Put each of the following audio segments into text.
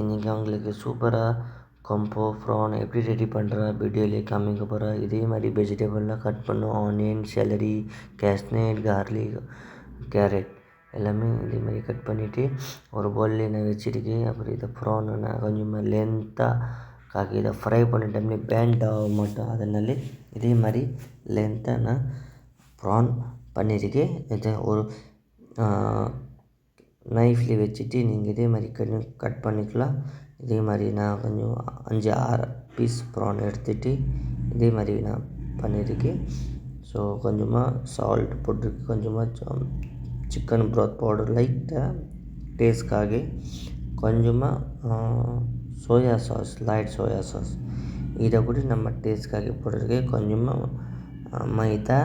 இன்றைக்கி அவங்களுக்கு சூப்பராக கொம்போ ப்ரான் எப்படி ரெடி பண்ணுற வீடியோலேயே காமிக்க போகிறா இதே மாதிரி வெஜிடபிள்லாம் கட் பண்ணும் onion celery cashnut garlic carrot எல்லாமே இதே மாதிரி கட் பண்ணிவிட்டு ஒரு பவுலில் நான் வச்சுருக்கேன் அப்புறம் இதை ப்ரானை நான் கொஞ்சமாக லென்த்தாக காக்கி இதை ஃப்ரை பண்ண டைமில் பேண்ட் ஆக மாட்டோம். அதனால இதே மாதிரி லென்த்தாக நான் ப்ரான் பண்ணியிருக்கேன். இதை ஒரு நைஃப்பில் வச்சுட்டு நீங்கள் இதே மாதிரி கொஞ்சம் கட் பண்ணிக்கலாம். இதே மாதிரி நான் கொஞ்சம் அஞ்சு ஆறு பீஸ் ப்ரான் எடுத்துகிட்டு இதே மாதிரி நான் பண்ணியிருக்கேன். ஸோ கொஞ்சமாக சால்ட் போட்டு கொஞ்சமாக சிக்கன் ப்ராத் பவுடர் லைட்டாக டேஸ்ட்காக கொஞ்சமாக soya sauce light soya sauce இதை கூட நம்ம டேஸ்ட்காக போட்டிருக்கேன். கொஞ்சமாக மைதா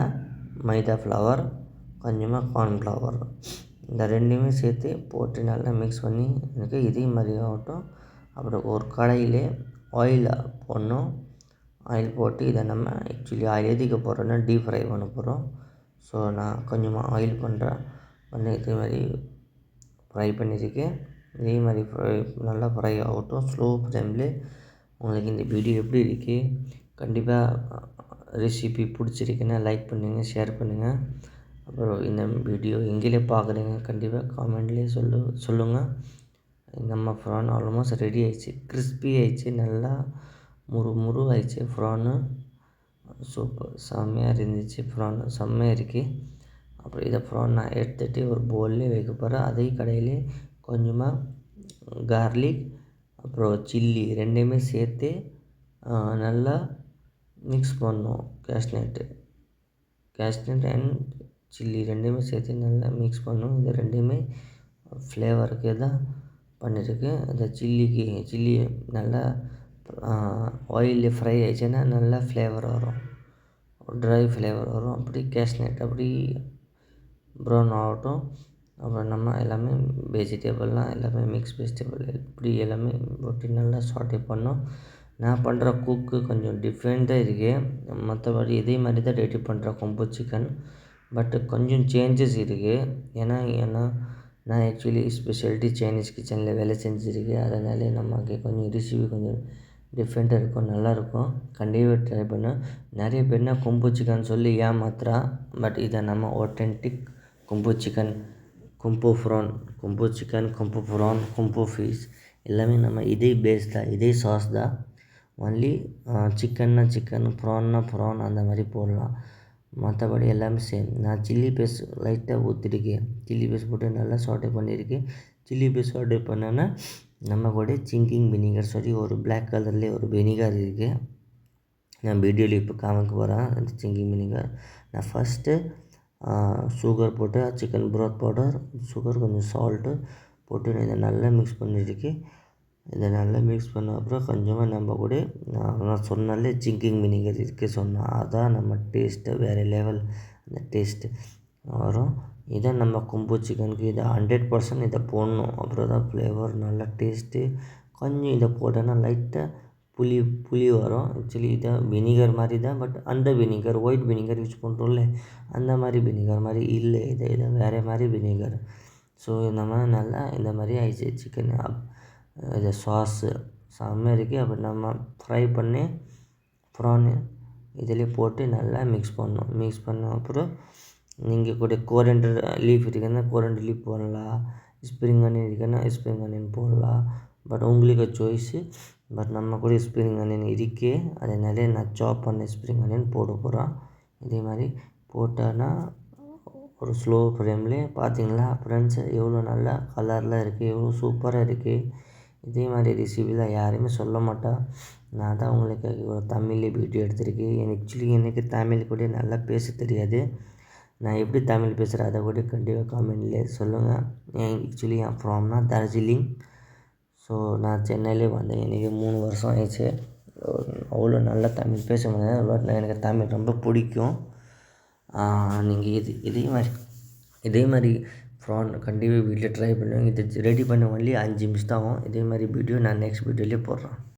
மைதா ஃப்ளவர் கொஞ்சமாக கார்ன்ஃப்ளவர் இந்த ரெண்டையுமே சேர்த்து போட்டு நல்லா மிக்ஸ் பண்ணி எனக்கு இதே மாதிரி ஆகட்டும். அப்புறம் ஒரு கடாயில் ஆயில் போடணும். ஆயில் போட்டு இதை நம்ம ஆக்சுவலி ஆயில் எதுக்க போடுறோன்னா டீப் ஃப்ரை பண்ண போகிறோம் ஸோ நான் கொஞ்சமாக ஆயில் பண்ணுறேன் பண்ணி இதே மாதிரி ஃப்ரை பண்ணியிருக்கேன். இதே மாதிரி ஃப்ரை நல்லா ஃப்ரை ஆகட்டும். ஸ்லோ ஃப்ளேமில் உங்களுக்கு இந்த வீடியோ எப்படி இருக்குது கண்டிப்பாக ரெசிபி பிடிச்சிருக்குன்னா லைக் பண்ணுங்கள் ஷேர் பண்ணுங்கள் அப்புறம் இந்த வீடியோ எங்கேயிலே பார்க்குறீங்க கண்டிப்பாக காமெண்ட்லேயே சொல்லு சொல்லுங்கள் நம்ம ஃப்ரான் ஆல்மோஸ்ட் ரெடி ஆயிடுச்சு. கிறிஸ்பி ஆயிடுச்சு நல்லா முறு முறு ஆயிடுச்சு ஃப்ரானு சூப்பர் செம்மையாக இருந்துச்சு ப்ரான் செம்மையாக இருக்குது அப்புறம் இதை ப்ரான் நான் எடுத்துகிட்டு ஒரு பவுல்லே வைக்க போகிறேன் அதே கடையிலே கொஞ்சமாக கார்லிக் அப்புறம் சில்லி ரெண்டையுமே சேர்த்து நல்லா மிக்ஸ் பண்ணணும் கேஷ்நட்டு கேஷ்நட் அண்ட் சில்லி ரெண்டுமே சேர்த்து நல்லா மிக்ஸ் பண்ணும். இது ரெண்டுமே ஃப்ளேவருக்கு தான் பண்ணியிருக்கேன் இந்த சில்லிக்கு சில்லி நல்லா ஆயிலில் ஃப்ரை ஆயிடுச்சுன்னா நல்லா ஃப்ளேவர் வரும். ட்ரை ஃப்ளேவர் வரும். அப்படி கேஷ்நட் அப்படி ப்ரௌன் ஆகட்டும். அப்புறம் நம்ம எல்லாமே வெஜிடேபிள்லாம் எல்லாமே மிக்ஸ் வெஜிடபிள் இப்படி எல்லாமே போட்டு நல்லா சாட்டே பண்ணோம். நான் பண்ணுற குக்கு கொஞ்சம் டிஃப்ரெண்ட்டாக இருக்குது மற்றபடி இதே மாதிரி தான் ரெடி பண்ணுறேன் கொம்பு சிக்கன் பட் கொஞ்சம் சேஞ்சஸ் இருக்குது ஏன்னா ஏன்னா நான் ஆக்சுவலி ஸ்பெஷாலிட்டி சைனீஸ் கிச்சனில் வேலை செஞ்சுருக்கேன். அதனால நமக்கு கொஞ்சம் ரெசிபி கொஞ்சம் டிஃப்ரெண்ட்டாக இருக்கும் நல்லாயிருக்கும் கண்டிப்பாக ட்ரை பண்ணேன் நிறைய பேர்னா கொம்பு சிக்கன் சொல்லி ஏமாத்துறா. பட் இதை நம்ம ஒத்தென்டிக் கொம்பு சிக்கன் கொம்பு ஃப்ரான் கொம்பு சிக்கன் கொம்பு ஃப்ரான் கொம்பு ஃபிஷ் எல்லாமே நம்ம இதே பேஸ் தான் இதே சாஸ் தான். ஒன்லி சிக்கன்னா சிக்கன் ப்ரான்னா ப்ரான் அந்த மாதிரி போடலாம். மற்றபடி எல்லாமே சேம் நான் சில்லி பேஸ்ட் லைட்டாக ஊற்றிருக்கேன் சில்லி பேஸ்ட் போட்டு நல்லா சாட்டே பண்ணியிருக்கேன் சில்லி பேஸ்ட் சாட்டே பண்ணேன்னா நம்ம கூட சிங்கிங் வினிகர் சொல்லி ஒரு பிளாக் கலர்லேயே ஒரு வினிகர் இருக்குது நான் வீடியோவில் இப்போ காமிக்க போகிறேன் அந்த சிங்கிங் வினிகர் நான் ஃபஸ்ட்டு சுகர் போட்டு சிக்கன் ப்ரோத் பவுடர் சுகர் கொஞ்சம் சால்ட்டு போட்டு இதை நல்லா மிக்ஸ் பண்ணியிருக்கேன் இதை நல்லா மிக்ஸ் பண்ண அப்புறம் கொஞ்சமாக நம்ம கூட நான் நான் சொன்னாலே ஜிங்கிங் வினிகர் இருக்குது சொன்னோம் அதான் நம்ம டேஸ்ட்டு வேறு லெவல் அந்த டேஸ்ட்டு வரும் இதை நம்ம கொம்பு சிக்கனுக்கு இதை ஹண்ட்ரட் பர்சன்ட் இதை போடணும். அப்புறம் தான் ஃப்ளேவர் நல்லா டேஸ்ட்டு கொஞ்சம் இதை போட்டோன்னா லைட்டாக புளி புளி வரும். ஆக்சுவலி இதை வினிகர் மாதிரி தான் பட் அந்த வினிகர் ஒயிட் வினிகர் யூஸ் பண்ணுறோம்ல அந்த மாதிரி வினிகர் மாதிரி இல்லை. இதை இதை வேறு மாதிரி வினிகர் ஸோ இந்த மாதிரி நல்லா இந்த மாதிரி ஆயிடுச்சு சிக்கன் இது சாஸு செம்மையாக இருக்குது அப்புறம் நம்ம ஃப்ரை பண்ணி ப்ரானு இதிலே போட்டு நல்லா மிக்ஸ் பண்ணணும். மிக்ஸ் பண்ண அப்புறம் நீங்கள் கூட கோரண்டர் லீஃப் இருக்குன்னா கோரண்டர் லீஃப் போடலாம். ஸ்ப்ரிங் ஆனியன் இருக்குன்னா ஸ்ப்ரிங் ஆனியன் போடலாம். பட் உங்களுக்கு சாய்ஸு பட் நம்ம கூட ஸ்ப்ரிங் ஆனியன் இருக்கே. அதனால நான் சாப் பண்ண ஸ்ப்ரிங் ஆனியன் போட போகிறேன் இதே மாதிரி போட்டோன்னா ஒரு ஸ்லோ ஃப்ளேம்லேயே பார்த்தீங்களா ஃப்ரெண்ட்ஸ் எவ்வளோ நல்லா கலரில் இருக்குது எவ்வளோ சூப்பராக இருக்குது இதே மாதிரி ரெசிபிலாம் யாருமே சொல்ல மாட்டா. நான் தான் உங்களுக்கு ஒரு தமிழில் வீடியோ எடுத்திருக்கேன். எனக்கு ஆக்சுவலி எனக்கு தமிழ் கூட நல்லா பேச தெரியாது. நான் எப்படி தமிழ் பேசுகிறேன் அதை கூட கண்டிப்பாக காமெண்ட்டில் சொல்லுங்கள் என் ஆக்சுவலி என் ஃப்ரம்னா டார்ஜிலிங் ஸோ நான் சென்னையிலே வந்தேன். எனக்கு மூணு வருஷம் ஆயிடுச்சு. அவ்வளோ நல்லா தமிழ் பேச முடியாது பட் எனக்கு தமிழ் ரொம்ப பிடிக்கும். நீங்கள் இது இதே மாதிரி இதே மாதிரி ப்ரான் கண்டிப்பாக வீட்டில் ட்ரை பண்ணுவேன் இது ரெடி பண்ண ஒன்லி அஞ்சு நிமிஷம் தான் ஆகும். இதே மாதிரி வீடியோ நான் நெக்ஸ்ட் வீடியோலேயே போடுறேன்.